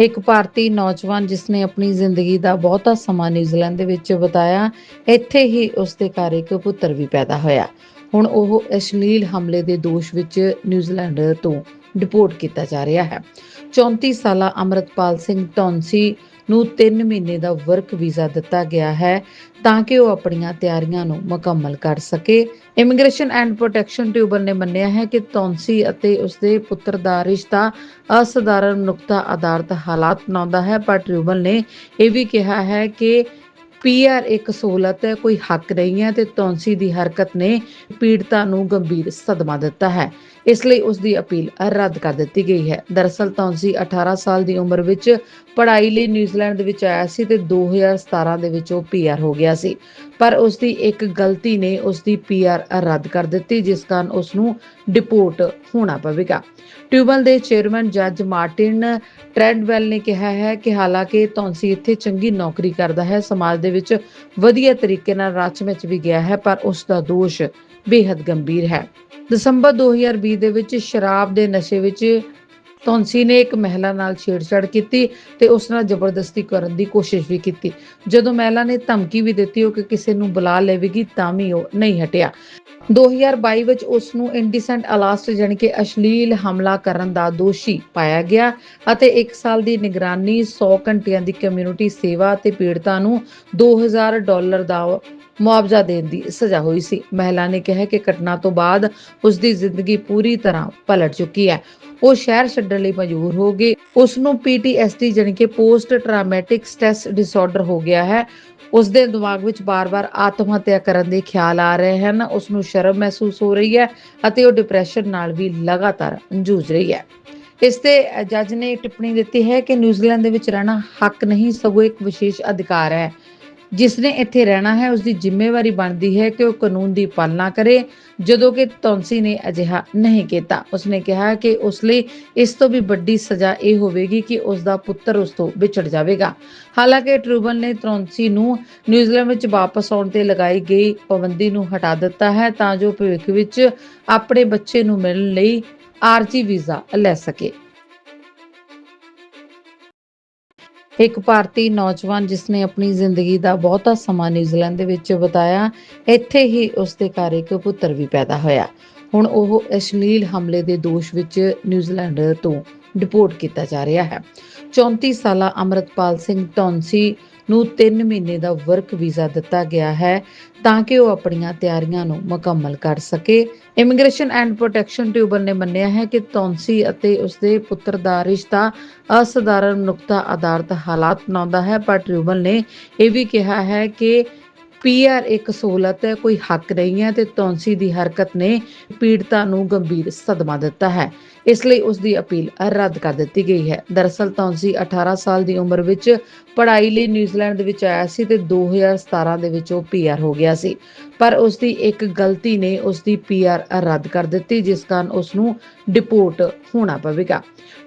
ਇੱਕ ਭਾਰਤੀ ਨੌਜਵਾਨ ਜਿਸ ਨੇ ਆਪਣੀ ਜ਼ਿੰਦਗੀ ਦਾ ਬਹੁਤਾ ਸਮਾਂ ਨਿਊਜ਼ੀਲੈਂਡ ਦੇ ਵਿੱਚ ਬਿਤਾਇਆ, ਇੱਥੇ ਹੀ ਉਸ ਦੇ ਘਰ ਇੱਕ ਪੁੱਤਰ ਵੀ ਪੈਦਾ ਹੋਇਆ। ਹੁਣ ਉਹ ਅਸ਼ਲੀਲ ਹਮਲੇ ਦੇ ਦੋਸ਼ ਵਿੱਚ ਨਿਊਜ਼ੀਲੈਂਡ ਤੋਂ ਡਿਪੋਰਟ ਕੀਤਾ ਜਾ ਰਿਹਾ ਹੈ। 34 ਸਾਲਾ ਅਮਰਤਪਾਲ ਸਿੰਘ ਟੌਂਸੀ ਨੂੰ 3 ਮਹੀਨੇ ਦਾ ਵਰਕ ਵੀਜ਼ਾ ਦਿੱਤਾ ਗਿਆ ਹੈ ਤਾਂ ਕਿ ਉਹ ਆਪਣੀਆਂ ਤਿਆਰੀਆਂ ਨੂੰ ਮੁਕੰਮਲ ਕਰ ਸਕੇ। ਇਮੀਗ੍ਰੇਸ਼ਨ ਐਂਡ ਪ੍ਰੋਟੈਕਸ਼ਨ ਟਿਊਬਲ ਨੇ ਮੰਨਿਆ ਹੈ ਕਿ ਤੌਂਸੀ ਅਤੇ ਉਸਦੇ ਪੁੱਤਰ ਦਾ ਰਿਸ਼ਤਾ ਅਸਧਾਰਨ ਨੁਕਤਾ ਆਧਾਰਿਤ ਹਾਲਾਤ ਬਣਾਉਂਦਾ ਹੈ, ਪਰ ਟਿਊਬਲ ਨੇ ਇਹ ਵੀ ਕਿਹਾ ਹੈ ਕਿ ਪੀਆਰ ਇੱਕ ਸਹੂਲਤ ਹੈ, ਕੋਈ ਹੱਕ ਨਹੀਂ ਹੈ ਤੇ ਤੌਂਸੀ ਦੀ ਹਰਕਤ ਨੇ ਪੀੜਤਾ ਨੂੰ ਗੰਭੀਰ ਸਦਮਾ ਦਿੱਤਾ ਹੈ। ਇਸ ਲਈ ਉਸ ਦੀ ਅਪੀਲ ਰੱਦ ਕਰ ਦਿੱਤੀ ਗਈ ਹੈ। ਦਰਅਸਲ ਤੌਂਸੀ 18 ਸਾਲ ਦੀ ਉਮਰ ਵਿੱਚ ਪੜ੍ਹਾਈ ਲਈ ਨਿਊਜ਼ੀਲੈਂਡ ਦੇ ਵਿੱਚ ਆਇਆ ਸੀ ਤੇ 2017 ਦੇ ਵਿੱਚ ਉਹ ਪੀਆਰ ਹੋ ਗਿਆ ਸੀ। ਪਰ ਉਸ ਦੀ ਇੱਕ ਗਲਤੀ ਨੇ ਉਸ ਦੀ ਪੀਆਰ ਰੱਦ ਕਰ ਦਿੱਤੀ, ਜਿਸ ਕਾਰਨ ਉਸ ਨੂੰ ਡਿਪੋਰਟ ਹੋਣਾ ਪਵੇਗਾ। ਟਿਊਬਲ ਦੇ ਚੇਅਰਮੈਨ ਜੱਜ ਮਾਰਟਿਨ ਟ੍ਰੈਂਡਵੈਲ ਨੇ ਕਿਹਾ ਹੈ ਕਿ ਹਾਲਾਂਕਿ ਤੌਂਸੀ ਇੱਥੇ ਚੰਗੀ ਨੌਕਰੀ ਕਰਦਾ ਹੈ, ਸਮਾਜ ਦੇ ਵਿੱਚ ਵਧੀਆ ਤਰੀਕੇ ਨਾਲ ਰਚ ਵਿੱਚ ਵੀ ਗਿਆ ਹੈ, ਪਰ ਉਸ ਦਾ ਦੋਸ਼ ਬੇहद ਗੰਭੀਰ ਹੈ। ਦਸੰਬਰ 2020 ਦੇ ਵਿੱਚ, ਸ਼ਰਾਬ ਦੇ ਨਸ਼ੇ ਵਿੱਚ ਤੌਂਸੀ ਨੇ ਇੱਕ ਮਹਿਲਾ ਨਾਲ ਛੇੜਛਾੜ ਕੀਤੀ ਤੇ ਉਸ ਨਾਲ ਜ਼ਬਰਦਸਤੀ ਕਰਨ ਦੀ ਕੋਸ਼ਿਸ਼ ਵੀ ਕੀਤੀ। ਜਦੋਂ ਮਹਿਲਾ ਨੇ ਧਮਕੀ ਵੀ ਦਿੱਤੀ ਉਹ ਕਿ ਕਿਸੇ ਨੂੰ ਬੁਲਾ ਲਵੇਗੀ ਤਾਂ ਵੀ ਉਹ ਨਹੀਂ ਹਟਿਆ। 2022 ਵਿੱਚ ਉਸ ਨੂੰ ਇੰਡੀਸੈਂਟ ਅਲਾਸਟ ਜਾਣੀ ਕਿ ਅਸ਼ਲੀਲ ਹਮਲਾ ਕਰਨ ਦਾ ਦੋਸ਼ੀ ਪਾਇਆ ਗਿਆ ਅਤੇ 1 ਸਾਲ ਦੀ ਨਿਗਰਾਨੀ 100 ਘੰਟਿਆਂ ਦੀ ਕਮਿਊਨਿਟੀ ਸੇਵਾ ਤੇ ਪੀੜਤਾਂ ਨੂੰ 2000 ਡਾਲਰ ਦਾ ਮੁਆਵਜ਼ਾ ਦੇਣ ਦੀ ਸਜ਼ਾ ਹੋਈ ਸੀ। ਮਹਿਲਾ ਨੇ ਕਿਹਾ ਕਿ ਘਟਨਾ ਤੋਂ ਬਾਅਦ ਉਸ ਦੀ ਜ਼ਿੰਦਗੀ ਪੂਰੀ ਤਰ੍ਹਾਂ ਪਲਟ ਚੁੱਕੀ ਹੈ। ਉਹ ਸ਼ਹਿਰ ਛੱਡਣ ਲਈ ਮਜਬੂਰ ਹੋ ਗਈ ਉਸ ਨੂੰ ਪੀਟੀਐਸਡੀ ਜਾਣੀ ਕਿ ਪੋਸਟ ਟਰਾਮੈਟਿਕ ਸਟ੍ਰੈਸ ਡਿਸਆਰਡਰ ਹੋ ਗਿਆ ਹੈ। ਉਸ ਦੇ ਦਿਮਾਗ ਵਿੱਚ ਬਾਰ-ਬਾਰ ਆਤਮ ਹੱਤਿਆ ਕਰਨ ਦੇ ਖਿਆਲ ਆ ਰਹੇ ਹਨ। ਉਸ ਨੂੰ ਸ਼ਰਮ ਮਹਿਸੂਸ ਹੋ ਰਹੀ ਹੈ ਅਤੇ ਉਹ ਡਿਪਰੈਸ਼ਨ ਨਾਲ ਵੀ ਲਗਾਤਾਰ ਜੂਝ ਰਹੀ ਹੈ। ਇਸ ਤੇ ਜੱਜ ਨੇ ਟਿੱਪਣੀ ਦਿੱਤੀ ਹੈ ਕਿ ਨਿਊਜ਼ੀਲੈਂਡ ਦੇ ਵਿੱਚ ਰਹਿਣਾ ਹੱਕ ਨਹੀਂ, ਸਗੋਂ ਇੱਕ ਵਿਸ਼ੇਸ਼ ਅਧਿਕਾਰ ਹੈ। ਜਿਸ ਨੇ ਇੱਥੇ ਰਹਿਣਾ ਹੈ ਉਸ ਦੀ ਜ਼ਿੰਮੇਵਾਰੀ ਬਣਦੀ ਹੈ ਕਿ ਉਹ ਕਾਨੂੰਨ ਦੀ ਪਾਲਣਾ ਕਰੇ, ਜਦੋਂ ਕਿ ਤੌਂਸੀ ਨੇ ਅਜਿਹਾ ਨਹੀਂ ਕੀਤਾ। ਉਸਨੇ ਕਿਹਾ ਕਿ ਉਸ ਲਈ ਇਸ ਤੋਂ ਵੀ ਵੱਡੀ ਸਜ਼ਾ ਇਹ ਹੋਵੇਗੀ ਕਿ ਉਸ ਦਾ ਪੁੱਤਰ ਉਸ ਤੋਂ ਵਿਛੜ ਜਾਵੇਗਾ। ਹਾਲਾਂਕਿ ਟਰੂਬਲ ਨੇ ਤੌਂਸੀ ਨੂੰ ਨਿਊਜ਼ੀਲੈਂਡ ਵਿੱਚ ਵਾਪਸ ਆਉਣ ਤੇ ਲਗਾਈ ਗਈ ਪਾਬੰਦੀ ਨੂੰ ਹਟਾ ਦਿੱਤਾ ਹੈ ਤਾਂ ਜੋ ਭਵਿੱਖ ਵਿੱਚ ਆਪਣੇ ਬੱਚੇ ਨੂੰ ਮਿਲਣ ਲਈ ਆਰਜੀ ਵੀਜ਼ਾ ਲੈ ਸਕੇ। ਇੱਕ ਭਾਰਤੀ ਨੌਜਵਾਨ ਜਿਸ ਨੇ ਆਪਣੀ ਜ਼ਿੰਦਗੀ ਦਾ ਬਹੁਤਾ ਸਮਾਂ ਨਿਊਜ਼ੀਲੈਂਡ ਦੇ ਵਿੱਚ ਬਿਤਾਇਆ, ਇੱਥੇ ਹੀ ਉਸ ਦੇ ਘਰ ਇੱਕ ਪੁੱਤਰ ਵੀ ਪੈਦਾ ਹੋਇਆ। ਹੁਣ ਉਹ ਅਸ਼ਲੀਲ ਹਮਲੇ ਦੇ ਦੋਸ਼ ਵਿੱਚ ਨਿਊਜ਼ੀਲੈਂਡ ਤੋਂ ਡਿਪੋਰਟ ਕੀਤਾ ਜਾ ਰਿਹਾ ਹੈ। 34 ਸਾਲਾ ਅਮਰਤਪਾਲ ਸਿੰਘ ਟੌਂਸੀ ਨੂੰ 3 ਮਹੀਨੇ ਦਾ ਵਰਕ ਵੀਜ਼ਾ ਦਿੱਤਾ ਗਿਆ ਹੈ ਤਾਂ ਕਿ ਉਹ ਆਪਣੀਆਂ ਤਿਆਰੀਆਂ ਨੂੰ ਮੁਕੰਮਲ ਕਰ ਸਕੇ। ਇਮੀਗ੍ਰੇਸ਼ਨ ਐਂਡ ਪ੍ਰੋਟੈਕਸ਼ਨ ਟਿਊਬਲ ਨੇ ਮੰਨਿਆ ਹੈ ਕਿ ਤੌਂਸੀ ਅਤੇ ਉਸਦੇ ਪੁੱਤਰ ਦਾ ਰਿਸ਼ਤਾ ਅਸਧਾਰਨ ਨੁਕਤਾ ਆਧਾਰਿਤ ਹਾਲਾਤ ਬਣਾਉਂਦਾ ਹੈ, ਪਰ ਟਿਊਬਲ ਨੇ ਇਹ ਵੀ ਕਿਹਾ ਹੈ ਕਿ ਪੀਆਰ ਇੱਕ ਸਹੂਲਤ ਹੈ, ਕੋਈ ਹੱਕ ਨਹੀਂ ਹੈ ਤੇ ਤੌਂਸੀ ਦੀ ਹਰਕਤ ਨੇ ਪੀੜਤਾ ਨੂੰ ਗੰਭੀਰ ਸਦਮਾ ਦਿੱਤਾ ਹੈ। ਇਸ ਲਈ ਉਸ ਦੀ ਅਪੀਲ ਰੱਦ ਕਰ ਦਿੱਤੀ ਗਈ ਹੈ। ਦਰਅਸਲ ਤੌਂਸੀ 18 ਸਾਲ ਦੀ ਉਮਰ ਵਿੱਚ ਪੜ੍ਹਾਈ ਲਈ ਨਿਊਜ਼ੀਲੈਂਡ ਦੇ ਵਿੱਚ ਆਇਆ ਸੀ ਤੇ 2017 ਦੇ ਵਿੱਚ ਉਹ ਪੀਆਰ ਹੋ ਗਿਆ ਸੀ। ਪਰ ਉਸ ਦੀ ਇੱਕ ਗਲਤੀ ਨੇ ਉਸ ਦੀ ਪੀਆਰ ਰੱਦ ਕਰ ਦਿੱਤੀ, ਜਿਸ ਕਾਰਨ ਉਸ ਨੂੰ ਡਿਪੋਰਟ ਹੋਣਾ ਪਵੇਗਾ।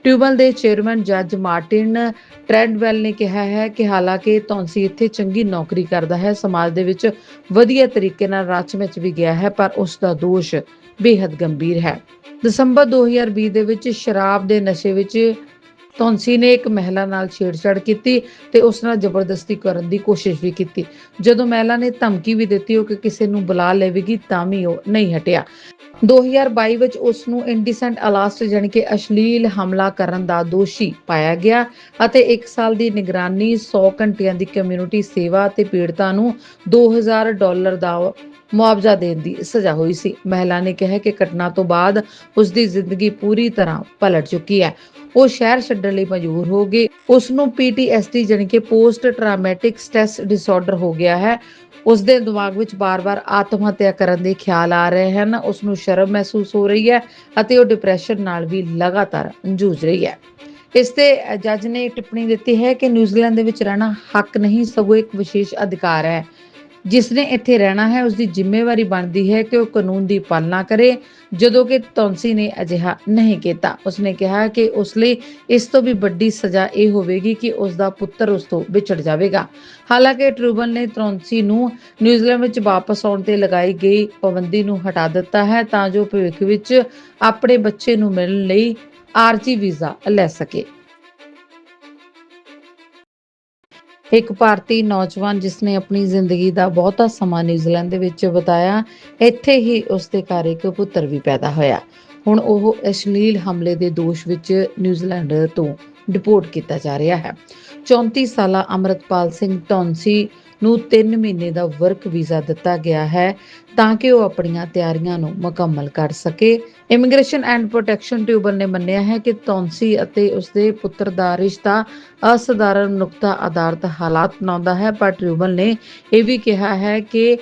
ਟਿਊਬਲ ਦੇ ਚੇਅਰਮੈਨ ਜੱਜ ਮਾਰਟਿਨ ਟ੍ਰੈਂਡਵੈਲ ਨੇ ਕਿਹਾ ਹੈ ਕਿ ਹਾਲਾਂਕਿ ਤੌਂਸੀ ਇੱਥੇ ਚੰਗੀ ਨੌਕਰੀ ਕਰਦਾ ਹੈ, ਸਮਾਜ ਦੇ ਵਿੱਚ ਵਧੀਆ ਤਰੀਕੇ ਨਾਲ ਰਚ ਵਿੱਚ ਵੀ ਗਿਆ ਹੈ, ਪਰ ਉਸ ਦਾ ਦੋਸ਼ ਬੇहद ਗੰਭੀਰ ਹੈ। ਦਸੰਬਰ 2020 ਦੇ ਵਿੱਚ ਸ਼ਰਾਬ ਦੇ ਨਸ਼ੇ ਵਿੱਚ ਤੌਂਸੀ ਨੇ ਇੱਕ ਮਹਿਲਾ ਨਾਲ ਛੇੜਛਾੜ ਕੀਤੀ ਤੇ ਉਸ ਨਾਲ ਜ਼ਬਰਦਸਤੀ ਕਰਨ ਦੀ ਕੋਸ਼ਿਸ਼ ਵੀ ਕੀਤੀ। ਜਦੋਂ ਮਹਿਲਾ ਨੇ ਧਮਕੀ ਵੀ ਦਿੱਤੀ ਉਹ ਕਿ ਕਿਸੇ ਨੂੰ ਬੁਲਾ ਲਵੇਗੀ ਤਾਂ ਵੀ ਉਹ ਨਹੀਂ ਹਟਿਆ। 2022 ਵਿੱਚ ਉਸ ਨੂੰ ਇੰਡੀਸੈਂਟ ਅਲਾਸਟ ਜਾਣੀ ਕਿ ਅਸ਼ਲੀਲ ਹਮਲਾ ਕਰਨ ਦਾ ਦੋਸ਼ੀ ਪਾਇਆ ਗਿਆ ਅਤੇ 1 ਸਾਲ ਦੀ ਨਿਗਰਾਨੀ 100 ਘੰਟਿਆਂ ਦੀ ਕਮਿਊਨਿਟੀ ਸੇਵਾ ਤੇ ਪੀੜਤਾਂ ਨੂੰ 2000 ਡਾਲਰ ਦਾ ਮੁਆਵਜ਼ਾ ਦੇਣ ਦੀ ਸਜ਼ਾ ਹੋਈ ਸੀ। ਮਹਿਲਾ ਨੇ ਕਿਹਾ ਕਿ ਘਟਨਾ ਤੋਂ ਬਾਅਦ ਉਸ ਦੀ ਜ਼ਿੰਦਗੀ ਪੂਰੀ ਤਰ੍ਹਾਂ ਪਲਟ ਚੁੱਕੀ ਹੈ। ਉਹ ਸ਼ਹਿਰ ਛੱਡਣ ਲਈ ਮਜਬੂਰ ਹੋ ਗਈ ਉਸ ਨੂੰ ਪੀਟੀਐਸਡੀ ਜਾਣੀ ਕਿ ਪੋਸਟ ਟਰਾਮੈਟਿਕ ਸਟ੍ਰੈਸ ਡਿਸਆਰਡਰ ਹੋ ਗਿਆ ਹੈ। ਉਸ ਦੇ ਦਿਮਾਗ ਵਿੱਚ ਬਾਰ-ਬਾਰ ਆਤਮ ਹੱਤਿਆ ਕਰਨ ਦੇ ਖਿਆਲ ਆ ਰਹੇ ਹਨ। ਉਸ ਨੂੰ ਸ਼ਰਮ ਮਹਿਸੂਸ ਹੋ ਰਹੀ ਹੈ ਅਤੇ ਉਹ ਡਿਪਰੈਸ਼ਨ ਨਾਲ ਵੀ ਲਗਾਤਾਰ ਜੂਝ ਰਹੀ ਹੈ। ਇਸ ਤੇ ਜੱਜ ਨੇ ਟਿੱਪਣੀ ਦਿੱਤੀ ਹੈ ਕਿ ਨਿਊਜ਼ੀਲੈਂਡ ਦੇ ਵਿੱਚ ਰਹਿਣਾ ਹੱਕ ਨਹੀਂ, ਸਗੋਂ ਇੱਕ ਵਿਸ਼ੇਸ਼ ਅਧਿਕਾਰ ਹੈ। ਜਿਸ ਨੇ ਇੱਥੇ ਰਹਿਣਾ ਹੈ ਉਸ ਦੀ ਜ਼ਿੰਮੇਵਾਰੀ ਬਣਦੀ ਹੈ ਕਿ ਉਹ ਕਾਨੂੰਨ ਦੀ ਪਾਲਣਾ ਕਰੇ, ਜਦੋਂ ਕਿ ਤੌਂਸੀ ਨੇ ਅਜਿਹਾ ਨਹੀਂ ਕੀਤਾ। ਉਸਨੇ ਕਿਹਾ ਕਿ ਉਸ ਲਈ ਇਸ ਤੋਂ ਵੀ ਵੱਡੀ ਸਜ਼ਾ ਇਹ ਹੋਵੇਗੀ ਕਿ ਉਸ ਦਾ ਪੁੱਤਰ ਉਸ ਤੋਂ ਵਿਛੜ ਜਾਵੇਗਾ। ਹਾਲਾਂਕਿ ਟਰੂਬਲ ਨੇ ਤੌਂਸੀ ਨੂੰ ਨਿਊਜ਼ੀਲੈਂਡ ਵਿੱਚ ਵਾਪਸ ਆਉਣ ਤੇ ਲਗਾਈ ਗਈ ਪਾਬੰਦੀ ਨੂੰ ਹਟਾ ਦਿੱਤਾ ਹੈ ਤਾਂ ਜੋ ਭਵਿੱਖ ਵਿੱਚ ਆਪਣੇ ਬੱਚੇ ਨੂੰ ਮਿਲਣ ਲਈ ਆਰਜੀ ਵੀਜ਼ਾ ਲੈ ਸਕੇ। ਇੱਕ ਭਾਰਤੀ ਨੌਜਵਾਨ ਜਿਸ ਨੇ ਆਪਣੀ ਜ਼ਿੰਦਗੀ ਦਾ ਬਹੁਤਾ ਸਮਾਂ ਨਿਊਜ਼ੀਲੈਂਡ ਦੇ ਵਿੱਚ ਬਿਤਾਇਆ, ਇੱਥੇ ਹੀ ਉਸ ਦੇ ਘਰ ਇੱਕ ਪੁੱਤਰ ਵੀ ਪੈਦਾ ਹੋਇਆ। ਹੁਣ ਉਹ ਅਸ਼ਲੀਲ ਹਮਲੇ ਦੇ ਦੋਸ਼ ਵਿੱਚ ਨਿਊਜ਼ੀਲੈਂਡ ਤੋਂ ਡਿਪੋਰਟ ਕੀਤਾ ਜਾ ਰਿਹਾ ਹੈ। 34 ਸਾਲਾ ਅਮਰਤਪਾਲ ਸਿੰਘ ਟੌਂਸੀ ਨੂੰ 3 ਮਹੀਨੇ ਦਾ ਵਰਕ ਵੀਜ਼ਾ ਦਿੱਤਾ ਗਿਆ ਹੈ ਤਾਂ ਕਿ ਉਹ ਆਪਣੀਆਂ ਤਿਆਰੀਆਂ ਨੂੰ ਮੁਕੰਮਲ ਕਰ ਸਕੇ। ਇਮੀਗ੍ਰੇਸ਼ਨ ਐਂਡ ਪ੍ਰੋਟੈਕਸ਼ਨ ਟਿਊਬਲ ਨੇ ਮੰਨਿਆ ਹੈ ਕਿ ਤੌਂਸੀ ਅਤੇ ਉਸਦੇ ਪੁੱਤਰ ਦਾ ਰਿਸ਼ਤਾ ਅਸਧਾਰਨ ਨੁਕਤਾ ਆਧਾਰਿਤ ਹਾਲਾਤ ਬਣਾਉਂਦਾ ਹੈ, ਪਰ ਟਿਊਬਲ ਨੇ ਇਹ ਵੀ ਕਿਹਾ ਹੈ ਕਿ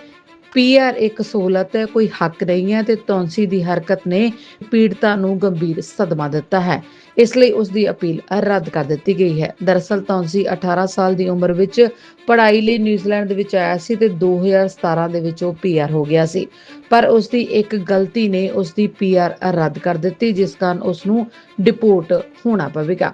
ਪੀਆਰ ਇੱਕ ਸਹੂਲਤ ਹੈ, ਕੋਈ ਹੱਕ ਨਹੀਂ ਹੈ ਤੇ ਤੌਂਸੀ ਦੀ ਹਰਕਤ ਨੇ ਪੀੜਤਾ ਨੂੰ ਗੰਭੀਰ ਸਦਮਾ ਦਿੱਤਾ ਹੈ। ਇਸ ਲਈ ਉਸ ਦੀ ਅਪੀਲ ਰੱਦ ਕਰ ਦਿੱਤੀ ਗਈ ਹੈ। ਦਰਅਸਲ ਤੌਂਸੀ 18 ਸਾਲ ਦੀ ਉਮਰ ਵਿੱਚ ਪੜ੍ਹਾਈ ਲਈ ਨਿਊਜ਼ੀਲੈਂਡ ਦੇ ਵਿੱਚ ਆਇਆ ਸੀ ਤੇ 2017 ਦੇ ਵਿੱਚ ਉਹ ਪੀਆਰ ਹੋ ਗਿਆ ਸੀ। ਪਰ ਉਸ ਦੀ ਇੱਕ ਗਲਤੀ ਨੇ ਉਸ ਦੀ ਪੀਆਰ ਰੱਦ ਕਰ ਦਿੱਤੀ, ਜਿਸ ਕਾਰਨ ਉਸ ਨੂੰ ਡਿਪੋਰਟ ਹੋਣਾ ਪਵੇਗਾ।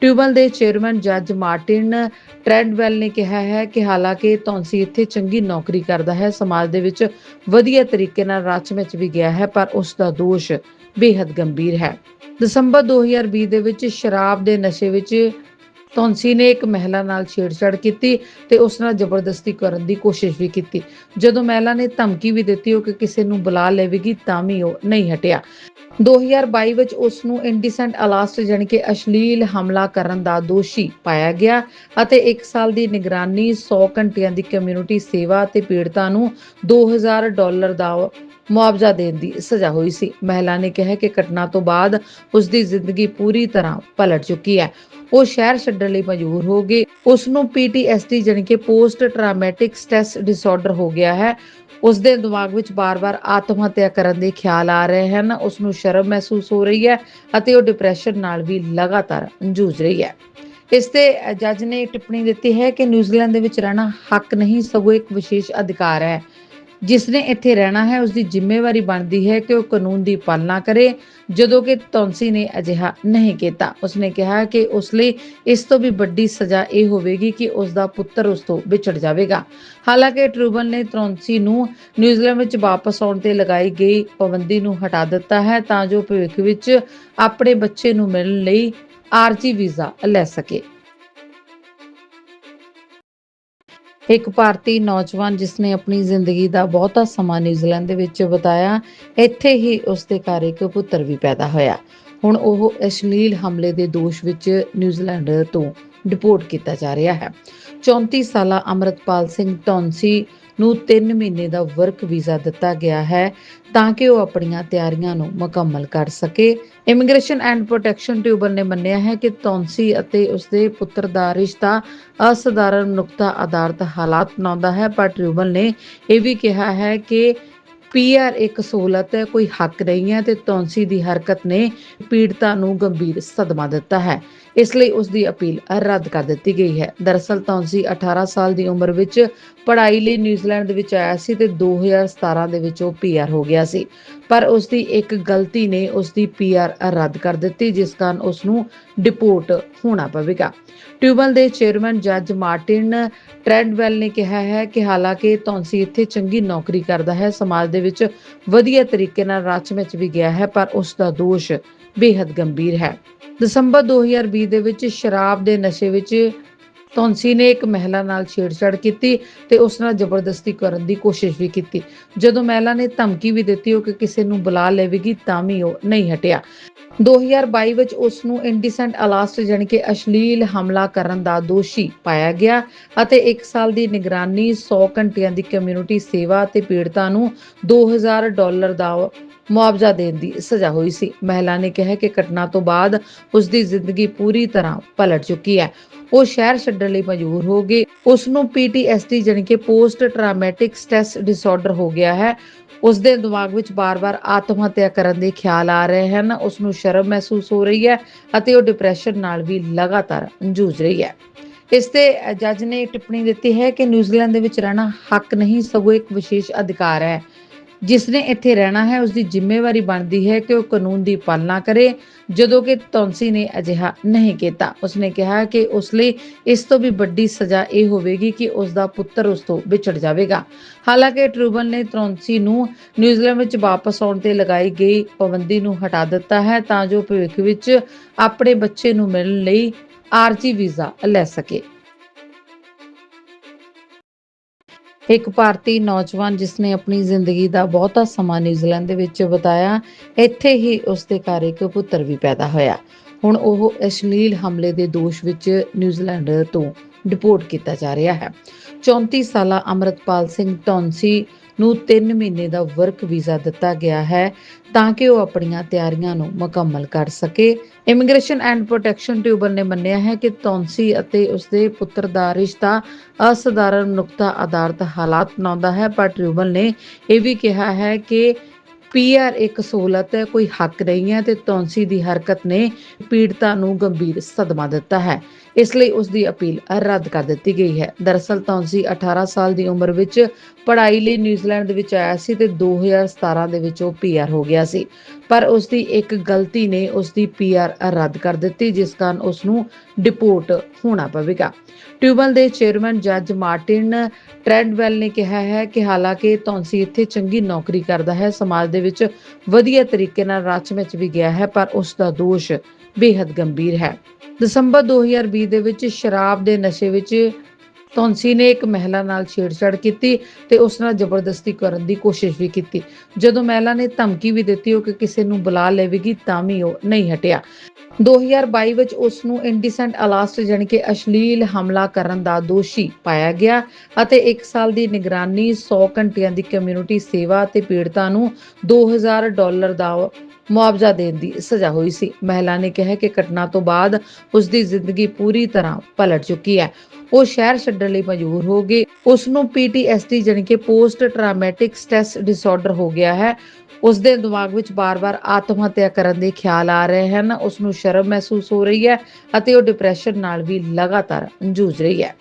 ਟਿਊਬਲ ਦੇ ਚੇਅਰਮੈਨ ਜੱਜ ਮਾਰਟਿਨ ਟ੍ਰੈਂਡਵੈਲ ਨੇ ਕਿਹਾ ਹੈ ਕਿ ਹਾਲਾਂਕਿ ਤੌਂਸੀ ਇੱਥੇ ਚੰਗੀ ਨੌਕਰੀ ਕਰਦਾ ਹੈ, ਸਮਾਜ ਦੇ ਵਿੱਚ ਵਧੀਆ ਤਰੀਕੇ ਨਾਲ ਰਚ ਵਿੱਚ ਵੀ ਗਿਆ ਹੈ, ਪਰ ਉਸ ਦਾ ਦੋਸ਼ ਬੇहद ਗੰਭੀਰ ਹੈ। ਦਸੰਬਰ 2020 ਦੇ ਵਿੱਚ ਸ਼ਰਾਬ ਦੇ ਨਸ਼ੇ ਵਿੱਚ ਤੌਂਸੀ ਨੇ ਇੱਕ ਮਹਿਲਾ ਨਾਲ ਛੇੜਛਾੜ ਕੀਤੀ ਤੇ ਉਸ ਨਾਲ ਜ਼ਬਰਦਸਤੀ ਕਰਨ ਦੀ ਕੋਸ਼ਿਸ਼ ਵੀ ਕੀਤੀ। ਜਦੋਂ ਮਹਿਲਾ ਨੇ ਧਮਕੀ ਵੀ ਦਿੱਤੀ ਉਹ ਕਿ ਕਿਸੇ ਨੂੰ ਬੁਲਾ ਲਵੇਗੀ ਤਾਂ ਵੀ ਉਹ ਨਹੀਂ ਹਟਿਆ। 2022 ਵਿੱਚ ਉਸ ਨੂੰ ਇੰਡੀਸੈਂਟ ਅਲਾਸਟ ਜਾਣੀ ਕਿ ਅਸ਼ਲੀਲ ਹਮਲਾ ਕਰਨ ਦਾ ਦੋਸ਼ੀ ਪਾਇਆ ਗਿਆ ਅਤੇ 1 ਸਾਲ ਦੀ ਨਿਗਰਾਨੀ 100 ਘੰਟਿਆਂ ਦੀ ਕਮਿਊਨਿਟੀ ਸੇਵਾ ਤੇ ਪੀੜਤਾਂ ਨੂੰ 2000 ਡਾਲਰ ਦਾ ਮੁਆਵਜ਼ਾ ਦੇਣ ਦੀ ਸਜ਼ਾ ਹੋਈ ਸੀ। ਮਹਿਲਾ ਨੇ ਕਿਹਾ ਕਿ ਘਟਨਾ ਤੋਂ ਬਾਅਦ ਉਸ ਦੀ ਜ਼ਿੰਦਗੀ ਪੂਰੀ ਤਰ੍ਹਾਂ ਪਲਟ ਚੁੱਕੀ ਹੈ। ਉਹ ਸ਼ਹਿਰ ਛੱਡਣ ਲਈ ਮਜਬੂਰ ਹੋ ਗਈ ਉਸ ਨੂੰ ਪੀਟੀਐਸਡੀ ਜਾਣੀ ਕਿ ਪੋਸਟ ਟਰਾਮੈਟਿਕ ਸਟ੍ਰੈਸ ਡਿਸਆਰਡਰ ਹੋ ਗਿਆ ਹੈ। ਉਸ ਦੇ ਦਿਮਾਗ ਵਿੱਚ ਬਾਰ-ਬਾਰ ਆਤਮ ਹੱਤਿਆ ਕਰਨ ਦੇ ਖਿਆਲ ਆ ਰਹੇ ਹਨ। ਉਸ ਨੂੰ ਸ਼ਰਮ ਮਹਿਸੂਸ ਹੋ ਰਹੀ ਹੈ ਅਤੇ ਉਹ ਡਿਪਰੈਸ਼ਨ ਨਾਲ ਵੀ ਲਗਾਤਾਰ ਜੂਝ ਰਹੀ ਹੈ। ਇਸ ਤੇ ਜੱਜ ਨੇ ਟਿੱਪਣੀ ਦਿੱਤੀ ਹੈ ਕਿ ਨਿਊਜ਼ੀਲੈਂਡ ਦੇ ਵਿੱਚ ਰਹਿਣਾ ਹੱਕ ਨਹੀਂ, ਸਗੋਂ ਇੱਕ ਵਿਸ਼ੇਸ਼ ਅਧਿਕਾਰ ਹੈ। ਜਿਸ ਨੇ ਇੱਥੇ ਰਹਿਣਾ ਹੈ ਉਸ ਦੀ ਜ਼ਿੰਮੇਵਾਰੀ ਬਣਦੀ ਹੈ ਕਿ ਉਹ ਕਾਨੂੰਨ ਦੀ ਪਾਲਣਾ ਕਰੇ, ਜਦੋਂ ਕਿ ਤੌਂਸੀ ਨੇ ਅਜਿਹਾ ਨਹੀਂ ਕੀਤਾ। ਉਸਨੇ ਕਿਹਾ ਕਿ ਉਸ ਲਈ ਇਸ ਤੋਂ ਵੀ ਵੱਡੀ ਸਜ਼ਾ ਇਹ ਹੋਵੇਗੀ ਕਿ ਉਸ ਦਾ ਪੁੱਤਰ ਉਸ ਤੋਂ ਵਿਛੜ ਜਾਵੇਗਾ। ਹਾਲਾਂਕਿ ਟਰੂਬਲ ਨੇ ਤੌਂਸੀ ਨੂੰ ਨਿਊਜ਼ੀਲੈਂਡ ਵਿੱਚ ਵਾਪਸ ਆਉਣ ਤੇ ਲਗਾਈ ਗਈ ਪਾਬੰਦੀ ਨੂੰ ਹਟਾ ਦਿੱਤਾ ਹੈ ਤਾਂ ਜੋ ਭਵਿੱਖ ਵਿੱਚ ਆਪਣੇ ਬੱਚੇ ਨੂੰ ਮਿਲਣ ਲਈ ਆਰਜੀ ਵੀਜ਼ਾ ਲੈ ਸਕੇ। ਇੱਕ ਭਾਰਤੀ ਨੌਜਵਾਨ ਜਿਸ ਨੇ ਆਪਣੀ ਜ਼ਿੰਦਗੀ ਦਾ ਬਹੁਤਾ ਸਮਾਂ ਨਿਊਜ਼ੀਲੈਂਡ ਦੇ ਵਿੱਚ ਬਿਤਾਇਆ, ਇੱਥੇ ਹੀ ਉਸ ਦੇ ਘਰ ਇੱਕ ਪੁੱਤਰ ਵੀ ਪੈਦਾ ਹੋਇਆ। ਹੁਣ ਉਹ ਅਸ਼ਲੀਲ ਹਮਲੇ ਦੇ ਦੋਸ਼ ਵਿੱਚ ਨਿਊਜ਼ੀਲੈਂਡ ਤੋਂ ਡਿਪੋਰਟ ਕੀਤਾ ਜਾ ਰਿਹਾ ਹੈ। 34 ਸਾਲਾ ਅਮਰਤਪਾਲ ਸਿੰਘ ਟੌਂਸੀ ਨੂੰ 3 ਮਹੀਨੇ ਦਾ ਵਰਕ ਵੀਜ਼ਾ ਦਿੱਤਾ ਗਿਆ ਹੈ ਤਾਂ ਕਿ ਉਹ ਆਪਣੀਆਂ ਤਿਆਰੀਆਂ ਨੂੰ ਮੁਕੰਮਲ ਕਰ ਸਕੇ। ਇਮੀਗ੍ਰੇਸ਼ਨ ਐਂਡ ਪ੍ਰੋਟੈਕਸ਼ਨ ਟਿਊਬਲ ਨੇ ਮੰਨਿਆ ਹੈ ਕਿ ਤੌਂਸੀ ਅਤੇ ਉਸਦੇ ਪੁੱਤਰ ਦਾ ਰਿਸ਼ਤਾ ਅਸਧਾਰਨ ਨੁਕਤਾ ਆਧਾਰਿਤ ਹਾਲਾਤ ਬਣਾਉਂਦਾ ਹੈ, ਪਰ ਟਿਊਬਲ ਨੇ ਇਹ ਵੀ ਕਿਹਾ ਹੈ ਕਿ ਪੀਆਰ ਇੱਕ ਸਹੂਲਤ ਹੈ, ਕੋਈ ਹੱਕ ਨਹੀਂ ਹੈ ਤੇ ਤੌਂਸੀ ਦੀ ਹਰਕਤ ਨੇ ਪੀੜਤਾ ਨੂੰ ਗੰਭੀਰ ਸਦਮਾ ਦਿੱਤਾ ਹੈ। ਇਸ ਲਈ ਉਸ ਦੀ ਅਪੀਲ ਰੱਦ ਕਰ ਦਿੱਤੀ ਗਈ ਹੈ। ਦਰਅਸਲ ਤੌਂਸੀ 18 ਸਾਲ ਦੀ ਉਮਰ ਵਿੱਚ ਪੜ੍ਹਾਈ ਲਈ ਨਿਊਜ਼ੀਲੈਂਡ ਦੇ ਵਿੱਚ ਆਇਆ ਸੀ ਤੇ 2017 ਦੇ ਵਿੱਚ ਉਹ ਪੀਆਰ ਹੋ ਗਿਆ ਸੀ। ਪਰ ਉਸ ਦੀ ਇੱਕ ਗਲਤੀ ਨੇ ਉਸ ਦੀ ਪੀਆਰ ਰੱਦ ਕਰ ਦਿੱਤੀ, ਜਿਸ ਕਾਰਨ ਉਸ ਨੂੰ ਡਿਪੋਰਟ ਹੋਣਾ ਪਵੇਗਾ। ਟਿਊਬਲ ਦੇ ਚੇਅਰਮੈਨ ਜੱਜ ਮਾਰਟਿਨ ਟ੍ਰੈਂਡਵੈਲ ਨੇ ਕਿਹਾ ਹੈ ਕਿ ਹਾਲਾਂਕਿ ਤੌਂਸੀ ਇੱਥੇ ਚੰਗੀ ਨੌਕਰੀ ਕਰਦਾ ਹੈ, ਸਮਾਜ ਦੇ ਵਿੱਚ ਵਧੀਆ ਤਰੀਕੇ ਨਾਲ ਰਚ ਵਿੱਚ ਵੀ ਗਿਆ ਹੈ, ਪਰ ਉਸ ਦਾ ਦੋਸ਼ ਬੇहद ਗੰਭੀਰ ਹੈ। ਦਸੰਬਰ 2020 ਦੇ ਵਿੱਚ ਸ਼ਰਾਬ ਦੇ ਨਸ਼ੇ ਵਿੱਚ ਤੌਂਸੀ ਨੇ ਇੱਕ ਮਹਿਲਾ ਨਾਲ ਛੇੜਛਾੜ ਕੀਤੀ ਤੇ ਉਸ ਨਾਲ ਜ਼ਬਰਦਸਤੀ ਕਰਨ ਦੀ ਕੋਸ਼ਿਸ਼ ਵੀ ਕੀਤੀ। ਜਦੋਂ ਮਹਿਲਾ ਨੇ ਧਮਕੀ ਵੀ ਦਿੱਤੀ ਉਹ ਕਿ ਕਿਸੇ ਨੂੰ ਬੁਲਾ ਲਵੇਗੀ ਤਾਂ ਵੀ ਉਹ ਨਹੀਂ ਹਟਿਆ। 2022 ਵਿੱਚ ਉਸ ਨੂੰ ਇੰਡੀਸੈਂਟ ਅਲਾਸਟ ਜਾਣੀ ਕਿ ਅਸ਼ਲੀਲ ਹਮਲਾ ਕਰਨ ਦਾ ਦੋਸ਼ੀ ਪਾਇਆ ਗਿਆ ਅਤੇ 1 ਸਾਲ ਦੀ ਨਿਗਰਾਨੀ 100 ਘੰਟਿਆਂ ਦੀ ਕਮਿਊਨਿਟੀ ਸੇਵਾ ਅਤੇ ਪੀੜਤਾਂ ਨੂੰ 2000 ਡਾਲਰ ਦਾ ਮੁਆਵਜ਼ਾ ਦੇਣ ਦੀ ਸਜ਼ਾ ਹੋਈ ਸੀ। ਮਹਿਲਾ ਨੇ ਕਿਹਾ ਕਿ ਘਟਨਾ ਤੋਂ ਬਾਅਦ ਉਸ ਦੀ ਜ਼ਿੰਦਗੀ ਪੂਰੀ ਤਰ੍ਹਾਂ ਪਲਟ ਚੁੱਕੀ ਹੈ। ਉਹ ਸ਼ਹਿਰ ਛੱਡਣ ਲਈ ਮਜਬੂਰ ਹੋ ਗਈ। ਉਸ ਨੂੰ ਪੀਟੀਐਸਡੀ ਜਾਣੀ ਕਿ ਪੋਸਟ ਟਰਾਮੈਟਿਕ ਸਟ੍ਰੈਸ ਡਿਸਆਰਡਰ ਹੋ ਗਿਆ ਹੈ। ਉਸ ਦੇ ਦਿਮਾਗ ਵਿੱਚ ਬਾਰ-ਬਾਰ ਆਤਮ ਹੱਤਿਆ ਕਰਨ ਦੇ ਖਿਆਲ ਆ ਰਹੇ ਹਨ। ਉਸ ਨੂੰ ਸ਼ਰਮ ਮਹਿਸੂਸ ਹੋ ਰਹੀ ਹੈ ਅਤੇ ਉਹ ਡਿਪਰੈਸ਼ਨ ਨਾਲ ਵੀ ਲਗਾਤਾਰ ਜੂਝ ਰਹੀ ਹੈ। ਇਸ ਤੇ ਜੱਜ ਨੇ ਟਿੱਪਣੀ ਦਿੱਤੀ ਹੈ ਕਿ ਨਿਊਜ਼ੀਲੈਂਡ ਦੇ ਵਿੱਚ ਰਹਿਣਾ ਹੱਕ ਨਹੀਂ, ਸਗੋਂ ਇੱਕ ਵਿਸ਼ੇਸ਼ ਅਧਿਕਾਰ ਹੈ। ਜਿਸ ਨੇ ਇੱਥੇ ਰਹਿਣਾ ਹੈ ਉਸ ਦੀ ਜ਼ਿੰਮੇਵਾਰੀ ਬਣਦੀ ਹੈ ਕਿ ਉਹ ਕਾਨੂੰਨ ਦੀ ਪਾਲਣਾ ਕਰੇ, ਜਦੋਂ ਕਿ ਤੌਂਸੀ ਨੇ ਅਜਿਹਾ ਨਹੀਂ ਕੀਤਾ। ਉਸਨੇ ਕਿਹਾ ਕਿ ਉਸ ਲਈ ਇਸ ਤੋਂ ਵੀ ਵੱਡੀ ਸਜ਼ਾ ਇਹ ਹੋਵੇਗੀ ਕਿ ਉਸ ਦਾ ਪੁੱਤਰ ਉਸ ਤੋਂ ਵਿਛੜ ਜਾਵੇਗਾ। ਹਾਲਾਂਕਿ ਟਰੂਬਲ ਨੇ ਤੌਂਸੀ ਨੂੰ ਨਿਊਜ਼ੀਲੈਂਡ ਵਿੱਚ ਵਾਪਸ ਆਉਣ ਤੇ ਲਗਾਈ ਗਈ ਪਾਬੰਦੀ ਨੂੰ ਹਟਾ ਦਿੱਤਾ ਹੈ ਤਾਂ ਜੋ ਭਵਿੱਖ ਵਿੱਚ ਆਪਣੇ ਬੱਚੇ ਨੂੰ ਮਿਲਣ ਲਈ ਆਰਜੀ ਵੀਜ਼ਾ ਲੈ ਸਕੇ। ਇੱਕ ਭਾਰਤੀ ਨੌਜਵਾਨ ਜਿਸ ਨੇ ਆਪਣੀ ਜ਼ਿੰਦਗੀ ਦਾ ਬਹੁਤਾ ਸਮਾਂ ਨਿਊਜ਼ੀਲੈਂਡ ਦੇ ਵਿੱਚ ਬਿਤਾਇਆ, ਇੱਥੇ ਹੀ ਉਸ ਦੇ ਘਰ ਇੱਕ ਪੁੱਤਰ ਵੀ ਪੈਦਾ ਹੋਇਆ। ਹੁਣ ਉਹ ਅਸ਼ਲੀਲ ਹਮਲੇ ਦੇ ਦੋਸ਼ ਵਿੱਚ ਨਿਊਜ਼ੀਲੈਂਡ ਤੋਂ ਡਿਪੋਰਟ ਕੀਤਾ ਜਾ ਰਿਹਾ ਹੈ। 34 ਸਾਲਾ ਅਮਰਤਪਾਲ ਸਿੰਘ ਟੌਂਸੀ ਨੂੰ 3 ਮਹੀਨੇ ਦਾ ਵਰਕ ਵੀਜ਼ਾ ਦਿੱਤਾ ਗਿਆ ਹੈ ਤਾਂ ਕਿ ਉਹ ਆਪਣੀਆਂ ਤਿਆਰੀਆਂ ਨੂੰ ਮੁਕੰਮਲ ਕਰ ਸਕੇ। ਇਮੀਗ੍ਰੇਸ਼ਨ ਐਂਡ ਪ੍ਰੋਟੈਕਸ਼ਨ ਟਿਊਬਲ ਨੇ ਮੰਨਿਆ ਹੈ ਕਿ ਤੌਂਸੀ ਅਤੇ ਉਸਦੇ ਪੁੱਤਰ ਦਾ ਰਿਸ਼ਤਾ ਅਸਧਾਰਨ ਨੁਕਤਾ ਆਧਾਰਿਤ ਹਾਲਾਤ ਬਣਾਉਂਦਾ ਹੈ, ਪਰ ਟਿਊਬਲ ਨੇ ਇਹ ਵੀ ਕਿਹਾ ਹੈ ਕਿ ਪੀਆਰ ਇੱਕ ਸਹੂਲਤ ਹੈ, ਕੋਈ ਹੱਕ ਨਹੀਂ ਹੈ ਤੇ ਤੌਂਸੀ ਦੀ ਹਰਕਤ ਨੇ ਪੀੜਤਾ ਨੂੰ ਗੰਭੀਰ ਸਦਮਾ ਦਿੱਤਾ ਹੈ। ਇਸ ਲਈ ਉਸ ਦੀ ਅਪੀਲ ਰੱਦ ਕਰ ਦਿੱਤੀ ਗਈ ਹੈ। ਦਰਅਸਲ ਤੌਂਸੀ 18 ਸਾਲ ਦੀ ਉਮਰ ਵਿੱਚ ਪੜ੍ਹਾਈ ਲਈ ਨਿਊਜ਼ੀਲੈਂਡ ਦੇ ਵਿੱਚ ਆਇਆ ਸੀ ਤੇ 2017 ਦੇ ਵਿੱਚ ਉਹ ਪੀਆਰ ਹੋ ਗਿਆ ਸੀ। ਪਰ ਉਸ ਦੀ ਇੱਕ ਗਲਤੀ ਨੇ ਉਸ ਦੀ ਪੀਆਰ ਰੱਦ ਕਰ ਦਿੱਤੀ, ਜਿਸ ਕਾਰਨ ਉਸ ਨੂੰ ਡਿਪੋਰਟ ਹੋਣਾ ਪਵੇਗਾ। ਟਿਊਬਲ ਦੇ ਚੇਅਰਮੈਨ ਜੱਜ ਮਾਰਟਿਨ ਟ੍ਰੈਂਡਵੈਲ ਨੇ ਕਿਹਾ ਹੈ ਕਿ ਹਾਲਾਂਕਿ ਤੌਂਸੀ ਇੱਥੇ ਚੰਗੀ ਨੌਕਰੀ ਕਰਦਾ ਹੈ, ਸਮਾਜ ਦੇ ਵਿੱਚ ਵਧੀਆ ਤਰੀਕੇ ਨਾਲ ਰਚ ਵਿੱਚ ਵੀ ਗਿਆ ਹੈ, ਪਰ ਉਸ ਦਾ ਦੋਸ਼ ਬੇहद ਗੰਭੀਰ ਹੈ। ਦਸੰਬਰ 2020 ਦੇ ਵਿੱਚ ਸ਼ਰਾਬ ਦੇ ਨਸ਼ੇ ਵਿੱਚ ਤੌਂਸੀ ਨੇ ਇੱਕ ਮਹਿਲਾ ਨਾਲ ਛੇੜਛਾੜ ਕੀਤੀ ਤੇ ਉਸ ਨਾਲ ਜ਼ਬਰਦਸਤੀ ਕਰਨ ਦੀ ਕੋਸ਼ਿਸ਼ ਵੀ ਕੀਤੀ। ਜਦੋਂ ਮਹਿਲਾ ਨੇ ਧਮਕੀ ਵੀ ਦਿੱਤੀ ਉਹ ਕਿ ਕਿਸੇ ਨੂੰ ਬੁਲਾ ਲਵੇਗੀ ਤਾਂ ਵੀ ਉਹ ਨਹੀਂ ਹਟਿਆ। 2022 ਵਿੱਚ ਉਸ ਨੂੰ ਇੰਡੀਸੈਂਟ ਅਲਾਸਟ ਜਾਣੀ ਕਿ ਅਸ਼ਲੀਲ ਹਮਲਾ ਕਰਨ ਦਾ ਦੋਸ਼ੀ ਪਾਇਆ ਗਿਆ ਅਤੇ 1 ਸਾਲ ਦੀ ਨਿਗਰਾਨੀ 100 ਘੰਟਿਆਂ ਦੀ ਕਮਿਊਨਿਟੀ ਸੇਵਾ ਅਤੇ ਪੀੜਤਾਂ ਨੂੰ 2000 ਡਾਲਰ ਦਾ ਮੁਆਵਜ਼ਾ ਦੇਣ ਦੀ ਸਜ਼ਾ ਹੋਈ ਸੀ। ਮਹਿਲਾ ਨੇ ਕਿਹਾ ਕਿ ਘਟਨਾ ਤੋਂ ਬਾਅਦ ਉਸ ਦੀ ਜ਼ਿੰਦਗੀ ਪੂਰੀ ਤਰ੍ਹਾਂ ਪਲਟ ਚੁੱਕੀ ਹੈ। ਉਹ ਸ਼ਹਿਰ ਛੱਡਣ ਲਈ ਮਜਬੂਰ ਹੋ ਗਈ ਉਸ ਨੂੰ ਪੀਟੀਐਸਡੀ ਜਾਣੀ ਕਿ ਪੋਸਟ ਟਰਾਮੈਟਿਕ ਸਟ੍ਰੈਸ ਡਿਸਆਰਡਰ ਹੋ ਗਿਆ ਹੈ। ਉਸ ਦੇ ਦਿਮਾਗ ਵਿੱਚ ਬਾਰ-ਬਾਰ ਆਤਮ ਹੱਤਿਆ ਕਰਨ ਦੇ ਖਿਆਲ ਆ ਰਹੇ ਹਨ। ਉਸ ਨੂੰ ਸ਼ਰਮ ਮਹਿਸੂਸ ਹੋ ਰਹੀ ਹੈ ਅਤੇ ਉਹ ਡਿਪਰੈਸ਼ਨ ਨਾਲ ਵੀ ਲਗਾਤਾਰ ਜੂਝ ਰਹੀ ਹੈ।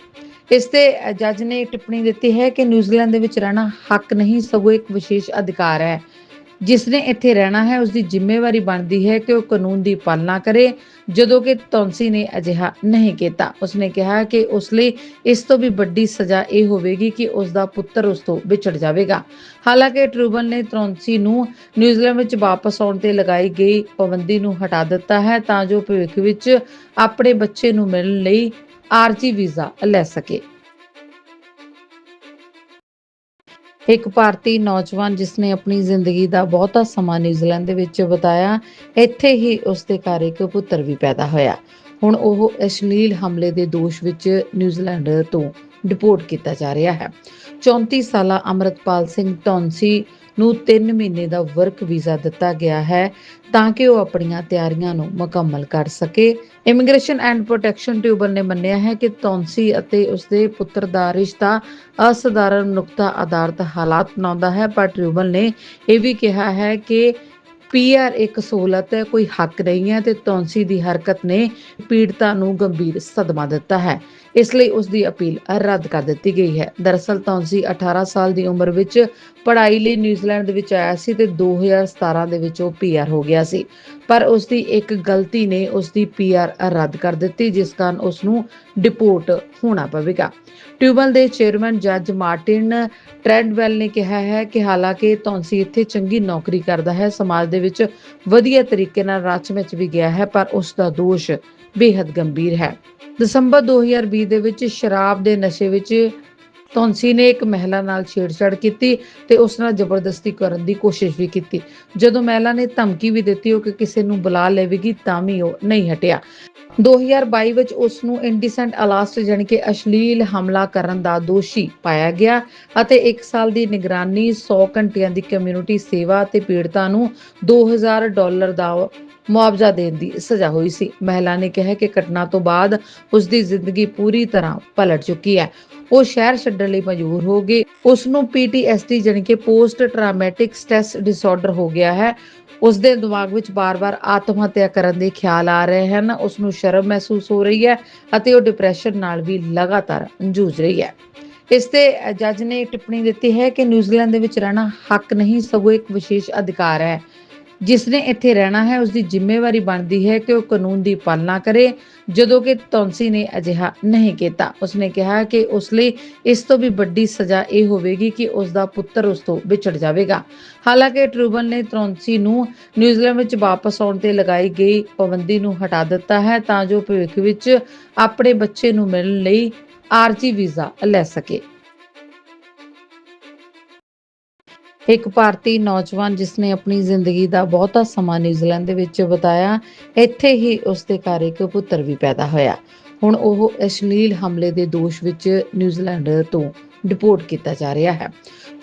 ਇਸ ਤੇ ਜੱਜ ਨੇ ਟਿੱਪਣੀ ਦਿੱਤੀ ਹੈ ਕਿ ਨਿਊਜ਼ੀਲੈਂਡ ਦੇ ਵਿੱਚ ਰਹਿਣਾ ਹੱਕ ਨਹੀਂ, ਸਗੋਂ ਇੱਕ ਵਿਸ਼ੇਸ਼ ਅਧਿਕਾਰ ਹੈ। ਜਿਸ ਨੇ ਇੱਥੇ ਰਹਿਣਾ ਹੈ ਉਸ ਦੀ ਜ਼ਿੰਮੇਵਾਰੀ ਬਣਦੀ ਹੈ ਕਿ ਉਹ ਕਾਨੂੰਨ ਦੀ ਪਾਲਣਾ ਕਰੇ, ਜਦੋਂ ਕਿ ਤੌਂਸੀ ਨੇ ਅਜਿਹਾ ਨਹੀਂ ਕੀਤਾ। ਉਸਨੇ ਕਿਹਾ ਕਿ ਉਸ ਲਈ ਇਸ ਤੋਂ ਵੀ ਵੱਡੀ ਸਜ਼ਾ ਇਹ ਹੋਵੇਗੀ ਕਿ ਉਸ ਦਾ ਪੁੱਤਰ ਉਸ ਤੋਂ ਵਿਛੜ ਜਾਵੇਗਾ। ਹਾਲਾਂਕਿ ਟਰੂਬਲ ਨੇ ਤੌਂਸੀ ਨੂੰ ਨਿਊਜ਼ੀਲੈਂਡ ਵਿੱਚ ਵਾਪਸ ਆਉਣ ਤੇ ਲਗਾਈ ਗਈ ਪਾਬੰਦੀ ਨੂੰ ਹਟਾ ਦਿੱਤਾ ਹੈ ਤਾਂ ਜੋ ਭਵਿੱਖ ਵਿੱਚ ਆਪਣੇ ਬੱਚੇ ਨੂੰ ਮਿਲਣ ਲਈ ਆਰਜੀ ਵੀਜ਼ਾ ਲੈ ਸਕੇ। ਇੱਕ ਭਾਰਤੀ ਨੌਜਵਾਨ ਜਿਸ ਨੇ ਆਪਣੀ ਜ਼ਿੰਦਗੀ ਦਾ ਬਹੁਤਾ ਸਮਾਂ ਨਿਊਜ਼ੀਲੈਂਡ ਦੇ ਵਿੱਚ ਬਿਤਾਇਆ, ਇੱਥੇ ਹੀ ਉਸ ਦੇ ਘਰ ਇੱਕ ਪੁੱਤਰ ਵੀ ਪੈਦਾ ਹੋਇਆ। ਹੁਣ ਉਹ ਅਸ਼ਲੀਲ ਹਮਲੇ ਦੇ ਦੋਸ਼ ਵਿੱਚ ਨਿਊਜ਼ੀਲੈਂਡ ਤੋਂ ਡਿਪੋਰਟ ਕੀਤਾ ਜਾ ਰਿਹਾ ਹੈ। 34 ਸਾਲਾ ਅਮਰਤਪਾਲ ਸਿੰਘ ਟੌਂਸੀ ਨੂੰ 3 ਮਹੀਨੇ ਦਾ ਵਰਕ ਵੀਜ਼ਾ ਦਿੱਤਾ ਗਿਆ ਹੈ ਤਾਂ ਕਿ ਉਹ ਆਪਣੀਆਂ ਤਿਆਰੀਆਂ ਨੂੰ ਮੁਕੰਮਲ ਕਰ ਸਕੇ। ਇਮੀਗ੍ਰੇਸ਼ਨ ਐਂਡ ਪ੍ਰੋਟੈਕਸ਼ਨ ਟਿਊਬਲ ਨੇ ਮੰਨਿਆ ਹੈ ਕਿ ਤੌਂਸੀ ਅਤੇ ਉਸਦੇ ਪੁੱਤਰ ਦਾ ਰਿਸ਼ਤਾ ਅਸਧਾਰਨ ਨੁਕਤਾ ਆਧਾਰਿਤ ਹਾਲਾਤ ਬਣਾਉਂਦਾ ਹੈ, ਪਰ ਟਿਊਬਲ ਨੇ ਇਹ ਵੀ ਕਿਹਾ ਹੈ ਕਿ ਪੀਆਰ ਇੱਕ ਸਹੂਲਤ ਹੈ, ਕੋਈ ਹੱਕ ਨਹੀਂ ਹੈ ਤੇ ਤੌਂਸੀ ਦੀ ਹਰਕਤ ਨੇ ਪੀੜਤਾ ਨੂੰ ਗੰਭੀਰ ਸਦਮਾ ਦਿੱਤਾ ਹੈ। ਇਸ ਲਈ ਉਸ ਦੀ ਅਪੀਲ ਰੱਦ ਕਰ ਦਿੱਤੀ ਗਈ ਹੈ। ਦਰਅਸਲ ਤੌਂਸੀ 18 ਸਾਲ ਦੀ ਉਮਰ ਵਿੱਚ ਪੜ੍ਹਾਈ ਲਈ ਨਿਊਜ਼ੀਲੈਂਡ ਦੇ ਵਿੱਚ ਆਇਆ ਸੀ ਤੇ 2017 ਦੇ ਵਿੱਚ ਉਹ ਪੀਆਰ ਹੋ ਗਿਆ ਸੀ। ਪਰ ਉਸ ਦੀ ਇੱਕ ਗਲਤੀ ਨੇ ਉਸ ਦੀ ਪੀਆਰ ਰੱਦ ਕਰ ਦਿੱਤੀ, ਜਿਸ ਕਾਰਨ ਉਸ ਨੂੰ ਡਿਪੋਰਟ ਹੋਣਾ ਪਵੇਗਾ। ਟਿਊਬਲ ਦੇ ਚੇਅਰਮੈਨ ਜੱਜ ਮਾਰਟਿਨ ਟ੍ਰੈਂਡਵੈਲ ਨੇ ਕਿਹਾ ਹੈ ਕਿ ਹਾਲਾਂਕਿ ਤੌਂਸੀ ਇੱਥੇ ਚੰਗੀ ਨੌਕਰੀ ਕਰਦਾ ਹੈ, ਸਮਾਜ ਦੇ ਵਿੱਚ ਵਧੀਆ ਤਰੀਕੇ ਨਾਲ ਰਚ ਵਿੱਚ ਵੀ ਗਿਆ ਹੈ, ਪਰ ਉਸ ਦਾ ਦੋਸ਼ ਬੇहद ਗੰਭੀਰ ਹੈ। ਦਸੰਬਰ 2020 ਦੇ ਵਿੱਚ ਸ਼ਰਾਬ ਦੇ ਨਸ਼ੇ ਵਿੱਚ ਤੌਂਸੀ ਨੇ ਇੱਕ ਮਹਿਲਾ ਨਾਲ ਛੇੜਛਾੜ ਕੀਤੀ ਤੇ ਉਸ ਨਾਲ ਜ਼ਬਰਦਸਤੀ ਕਰਨ ਦੀ ਕੋਸ਼ਿਸ਼ ਵੀ ਕੀਤੀ। ਜਦੋਂ ਮਹਿਲਾ ਨੇ ਧਮਕੀ ਵੀ ਦਿੱਤੀ ਉਹ ਕਿ ਕਿਸੇ ਨੂੰ ਬੁਲਾ ਲਵੇਗੀ ਤਾਂ ਵੀ ਉਹ ਨਹੀਂ ਹਟਿਆ। 2022 ਵਿੱਚ ਉਸ ਨੂੰ ਇੰਡੀਸੈਂਟ ਅਲਾਸਟ ਜਾਣੀ ਕਿ ਅਸ਼ਲੀਲ ਹਮਲਾ ਕਰਨ ਦਾ ਦੋਸ਼ੀ ਪਾਇਆ ਗਿਆ ਅਤੇ 1 ਸਾਲ ਦੀ ਨਿਗਰਾਨੀ 100 ਘੰਟਿਆਂ ਦੀ ਕਮਿਊਨਿਟੀ ਸੇਵਾ ਤੇ ਪੀੜਤਾਂ ਨੂੰ 2000 ਡਾਲਰ ਦਾ ਮੁਆਵਜ਼ਾ ਦੇਣ ਦੀ ਸਜ਼ਾ ਹੋਈ ਸੀ। ਮਹਿਲਾ ਨੇ ਕਿਹਾ ਕਿ ਘਟਨਾ ਤੋਂ ਬਾਅਦ ਉਸ ਦੀ ਜ਼ਿੰਦਗੀ ਪੂਰੀ ਤਰ੍ਹਾਂ ਪਲਟ ਚੁੱਕੀ ਹੈ। ਉਹ ਸ਼ਹਿਰ ਛੱਡਣ ਲਈ ਮਜਬੂਰ ਹੋ ਗਈ ਉਸ ਨੂੰ ਪੀਟੀਐਸਡੀ ਜਾਣੀ ਕਿ ਪੋਸਟ ਟਰਾਮੈਟਿਕ ਸਟ੍ਰੈਸ ਡਿਸਆਰਡਰ ਹੋ ਗਿਆ ਹੈ। ਉਸ ਦੇ ਦਿਮਾਗ ਵਿੱਚ ਬਾਰ-ਬਾਰ ਆਤਮ ਹੱਤਿਆ ਕਰਨ ਦੇ ਖਿਆਲ ਆ ਰਹੇ ਹਨ। ਉਸ ਨੂੰ ਸ਼ਰਮ ਮਹਿਸੂਸ ਹੋ ਰਹੀ ਹੈ ਅਤੇ ਉਹ ਡਿਪਰੈਸ਼ਨ ਨਾਲ ਵੀ ਲਗਾਤਾਰ ਜੂਝ ਰਹੀ ਹੈ। ਇਸ ਤੇ ਜੱਜ ਨੇ ਟਿੱਪਣੀ ਦਿੱਤੀ ਹੈ ਕਿ ਨਿਊਜ਼ੀਲੈਂਡ ਦੇ ਵਿੱਚ ਰਹਿਣਾ ਹੱਕ ਨਹੀਂ, ਸਗੋਂ ਇੱਕ ਵਿਸ਼ੇਸ਼ ਅਧਿਕਾਰ ਹੈ। ਜਿਸ ਨੇ ਇੱਥੇ ਰਹਿਣਾ ਹੈ ਉਸ ਦੀ ਜ਼ਿੰਮੇਵਾਰੀ ਬਣਦੀ ਹੈ ਕਿ ਉਹ ਕਾਨੂੰਨ ਦੀ ਪਾਲਣਾ ਕਰੇ, ਜਦੋਂ ਕਿ ਤੌਂਸੀ ਨੇ ਅਜਿਹਾ ਨਹੀਂ ਕੀਤਾ। ਉਸਨੇ ਕਿਹਾ ਕਿ ਉਸ ਲਈ ਇਸ ਤੋਂ ਵੀ ਵੱਡੀ ਸਜ਼ਾ ਇਹ ਹੋਵੇਗੀ ਕਿ ਉਸ ਦਾ ਪੁੱਤਰ ਉਸ ਤੋਂ ਵਿਛੜ ਜਾਵੇਗਾ। ਹਾਲਾਂਕਿ ਟਰੂਬਲ ਨੇ ਤੌਂਸੀ ਨੂੰ ਨਿਊਜ਼ੀਲੈਂਡ ਵਿੱਚ ਵਾਪਸ ਆਉਣ ਤੇ ਲਗਾਈ ਗਈ ਪਾਬੰਦੀ ਨੂੰ ਹਟਾ ਦਿੱਤਾ ਹੈ ਤਾਂ ਜੋ ਭਵਿੱਖ ਵਿੱਚ ਆਪਣੇ ਬੱਚੇ ਨੂੰ ਮਿਲਣ ਲਈ ਆਰਜੀ ਵੀਜ਼ਾ ਲੈ ਸਕੇ। ਇੱਕ ਭਾਰਤੀ ਨੌਜਵਾਨ ਜਿਸਨੇ ਆਪਣੀ ਜ਼ਿੰਦਗੀ ਦਾ ਬਹੁਤਾ ਸਮਾਂ ਨਿਊਜ਼ੀਲੈਂਡ ਦੇ ਵਿੱਚ ਬਿਤਾਇਆ, ਇੱਥੇ ਹੀ ਉਸ ਦੇ ਘਰ ਇੱਕ ਪੁੱਤਰ ਵੀ ਪੈਦਾ ਹੋਇਆ। ਹੁਣ ਉਹ ਅਸ਼ਲੀਲ ਹਮਲੇ ਦੇ ਦੋਸ਼ ਵਿੱਚ ਨਿਊਜ਼ੀਲੈਂਡ ਤੋਂ ਡਿਪੋਰਟ ਕੀਤਾ ਜਾ ਰਿਹਾ ਹੈ।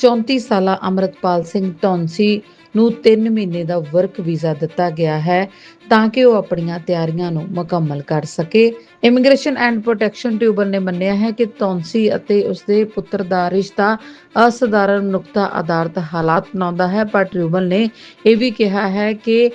34 ਸਾਲਾ ਅਮਰਤਪਾਲ ਸਿੰਘ ਟੌਂਸੀ ਨੂੰ 3 ਮਹੀਨੇ ਦਾ ਵਰਕ ਵੀਜ਼ਾ ਦਿੱਤਾ ਗਿਆ ਹੈ ਤਾਂ ਕਿ ਉਹ ਆਪਣੀਆਂ ਤਿਆਰੀਆਂ ਨੂੰ ਮੁਕੰਮਲ ਕਰ ਸਕੇ। ਇਮੀਗ੍ਰੇਸ਼ਨ ਐਂਡ ਪ੍ਰੋਟੈਕਸ਼ਨ ਟਿਊਬਲ ਨੇ ਮੰਨਿਆ ਹੈ ਕਿ ਤੌਂਸੀ ਅਤੇ ਉਸਦੇ ਪੁੱਤਰ ਦਾ ਰਿਸ਼ਤਾ ਅਸਧਾਰਨ ਨੁਕਤਾ ਆਧਾਰਿਤ ਹਾਲਾਤ ਬਣਾਉਂਦਾ ਹੈ, ਪਰ ਟਿਊਬਲ ਨੇ ਇਹ ਵੀ ਕਿਹਾ ਹੈ ਕਿ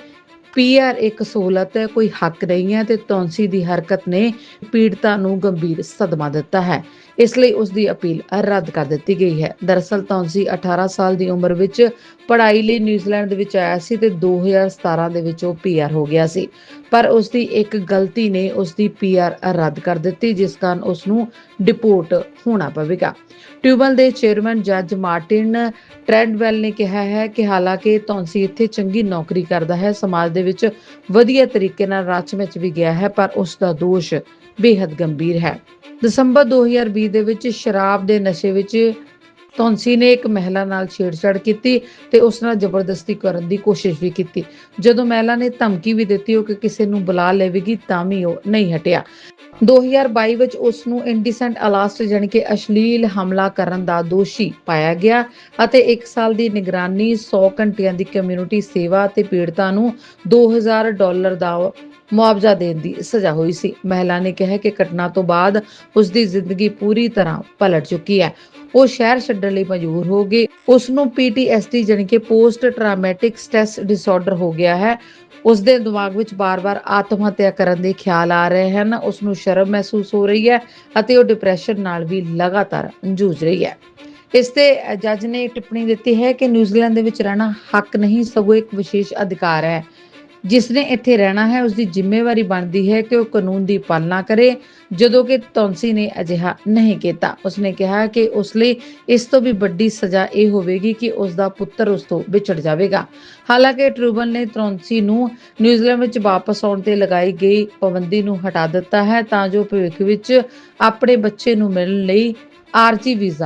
ਪੀਆਰ ਇੱਕ ਸਹੂਲਤ ਹੈ, ਕੋਈ ਹੱਕ ਨਹੀਂ ਹੈ ਤੇ ਤੌਂਸੀ ਦੀ ਹਰਕਤ ਨੇ ਪੀੜਤਾ ਨੂੰ ਗੰਭੀਰ ਸਦਮਾ ਦਿੱਤਾ ਹੈ। ਇਸ ਲਈ ਉਸ ਦੀ ਅਪੀਲ ਰੱਦ ਕਰ ਦਿੱਤੀ ਗਈ ਹੈ। ਦਰਅਸਲ ਤੌਂਸੀ 18 ਸਾਲ ਦੀ ਉਮਰ ਵਿੱਚ ਪੜ੍ਹਾਈ ਲਈ ਨਿਊਜ਼ੀਲੈਂਡ ਦੇ ਵਿੱਚ ਆਇਆ ਸੀ ਤੇ 2017 ਦੇ ਵਿੱਚ ਉਹ ਪੀਆਰ ਹੋ ਗਿਆ ਸੀ। ਪਰ ਉਸ ਦੀ ਇੱਕ ਗਲਤੀ ਨੇ ਉਸ ਦੀ ਪੀਆਰ ਰੱਦ ਕਰ ਦਿੱਤੀ, ਜਿਸ ਕਾਰਨ ਉਸ ਨੂੰ ਡਿਪੋਰਟ ਹੋਣਾ ਪਵੇਗਾ। ਟਿਊਬਲ ਦੇ ਚੇਅਰਮੈਨ ਜੱਜ ਮਾਰਟਿਨ ਟ੍ਰੈਂਡਵੈਲ ਨੇ ਕਿਹਾ ਹੈ ਕਿ ਹਾਲਾਂਕਿ ਤੌਂਸੀ ਇੱਥੇ ਚੰਗੀ ਨੌਕਰੀ ਕਰਦਾ ਹੈ, ਸਮਾਜ ਦੇ ਵਿੱਚ ਵਧੀਆ ਤਰੀਕੇ ਨਾਲ ਰਚ ਵਿੱਚ ਵੀ ਗਿਆ ਹੈ, ਪਰ ਉਸ ਦਾ ਦੋਸ਼ ਬੇहद ਗੰਭੀਰ ਹੈ। ਦਸੰਬਰ 2020 ਦੇ ਵਿੱਚ ਸ਼ਰਾਬ ਦੇ ਨਸ਼ੇ ਵਿੱਚ ਤੌਂਸੀ ਨੇ ਇੱਕ ਮਹਿਲਾ ਨਾਲ ਛੇੜਛਾੜ ਕੀਤੀ ਤੇ ਉਸ ਨਾਲ ਜ਼ਬਰਦਸਤੀ ਕਰਨ ਦੀ ਕੋਸ਼ਿਸ਼ ਵੀ ਕੀਤੀ। ਜਦੋਂ ਮਹਿਲਾ ਨੇ ਧਮਕੀ ਵੀ ਦਿੱਤੀ ਉਹ ਕਿ ਕਿਸੇ ਨੂੰ ਬੁਲਾ ਲਵੇਗੀ ਤਾਂ ਵੀ ਉਹ ਨਹੀਂ ਹਟਿਆ। 2022 ਵਿੱਚ ਉਸ ਨੂੰ ਇੰਡੀਸੈਂਟ ਅਲਾਸਟ ਜਾਣੀ ਕਿ ਅਸ਼ਲੀਲ ਹਮਲਾ ਕਰਨ ਦਾ ਦੋਸ਼ੀ ਪਾਇਆ ਗਿਆ ਅਤੇ 1 ਸਾਲ ਦੀ ਨਿਗਰਾਨੀ 100 ਘੰਟਿਆਂ ਦੀ ਕਮਿਊਨਿਟੀ ਸੇਵਾ ਤੇ ਪੀੜਤਾਂ ਨੂੰ 2000 ਡਾਲਰ ਦਾ ਮੁਆਵਜ਼ਾ ਦੇਣ ਦੀ ਸਜ਼ਾ ਹੋਈ ਸੀ। ਮਹਿਲਾ ਨੇ ਕਿਹਾ ਕਿ ਘਟਨਾ ਤੋਂ ਬਾਅਦ ਉਸ ਦੀ ਜ਼ਿੰਦਗੀ ਪੂਰੀ ਤਰ੍ਹਾਂ ਪਲਟ ਚੁੱਕੀ ਹੈ। ਉਹ ਸ਼ਹਿਰ ਛੱਡਣ ਲਈ ਮਜਬੂਰ ਹੋ ਗਈ। ਉਸ ਨੂੰ ਪੀਟੀਐਸਡੀ ਜਾਣੀ ਕਿ ਪੋਸਟ ਟਰਾਮੈਟਿਕ ਸਟ੍ਰੈਸ ਡਿਸਆਰਡਰ ਹੋ ਗਿਆ ਹੈ। ਉਸ ਦੇ ਦਿਮਾਗ ਵਿੱਚ ਬਾਰ-ਬਾਰ ਆਤਮ ਹੱਤਿਆ ਕਰਨ ਦੇ ਖਿਆਲ ਆ ਰਹੇ ਹਨ। ਉਸ ਨੂੰ ਸ਼ਰਮ ਮਹਿਸੂਸ ਹੋ ਰਹੀ ਹੈ ਅਤੇ ਉਹ ਡਿਪਰੈਸ਼ਨ ਨਾਲ ਵੀ ਲਗਾਤਾਰ ਜੂਝ ਰਹੀ ਹੈ। ਇਸ ਤੇ ਜੱਜ ਨੇ ਟਿੱਪਣੀ ਦਿੱਤੀ ਹੈ ਕਿ ਨਿਊਜ਼ੀਲੈਂਡ ਦੇ ਵਿੱਚ ਰਹਿਣਾ ਹੱਕ ਨਹੀਂ, ਸਗੋਂ ਇੱਕ ਵਿਸ਼ੇਸ਼ ਅਧਿਕਾਰ ਹੈ। ਜਿਸ ਨੇ ਇੱਥੇ ਰਹਿਣਾ ਹੈ ਉਸ ਦੀ ਜ਼ਿੰਮੇਵਾਰੀ ਬਣਦੀ ਹੈ ਕਿ ਉਹ ਕਾਨੂੰਨ ਦੀ ਪਾਲਣਾ ਕਰੇ, ਜਦੋਂ ਕਿ ਤੌਂਸੀ ਨੇ ਅਜਿਹਾ ਨਹੀਂ ਕੀਤਾ। ਉਸਨੇ ਕਿਹਾ ਕਿ ਉਸ ਲਈ ਇਸ ਤੋਂ ਵੀ ਵੱਡੀ ਸਜ਼ਾ ਇਹ ਹੋਵੇਗੀ ਕਿ ਉਸ ਦਾ ਪੁੱਤਰ ਉਸ ਤੋਂ ਵਿਛੜ ਜਾਵੇਗਾ। ਹਾਲਾਂਕਿ ਟਰੂਬਲ ਨੇ ਤੌਂਸੀ ਨੂੰ ਨਿਊਜ਼ੀਲੈਂਡ ਵਿੱਚ ਵਾਪਸ ਆਉਣ ਤੇ ਲਗਾਈ ਗਈ ਪਾਬੰਦੀ ਨੂੰ ਹਟਾ ਦਿੱਤਾ ਹੈ, ਤਾਂ ਜੋ ਭਵਿੱਖ ਵਿੱਚ ਆਪਣੇ ਬੱਚੇ ਨੂੰ ਮਿਲਣ ਲਈ ਆਰਜੀ ਵੀਜ਼ਾ